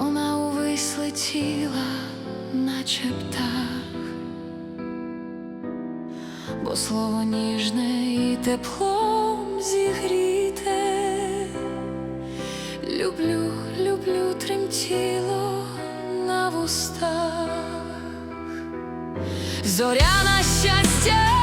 вона увесь летіла, наче птах, бо слово ніжне і теплом зігріте, люблю, люблю тремтіло на вустах, зоря на щастя.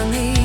on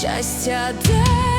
щастя де.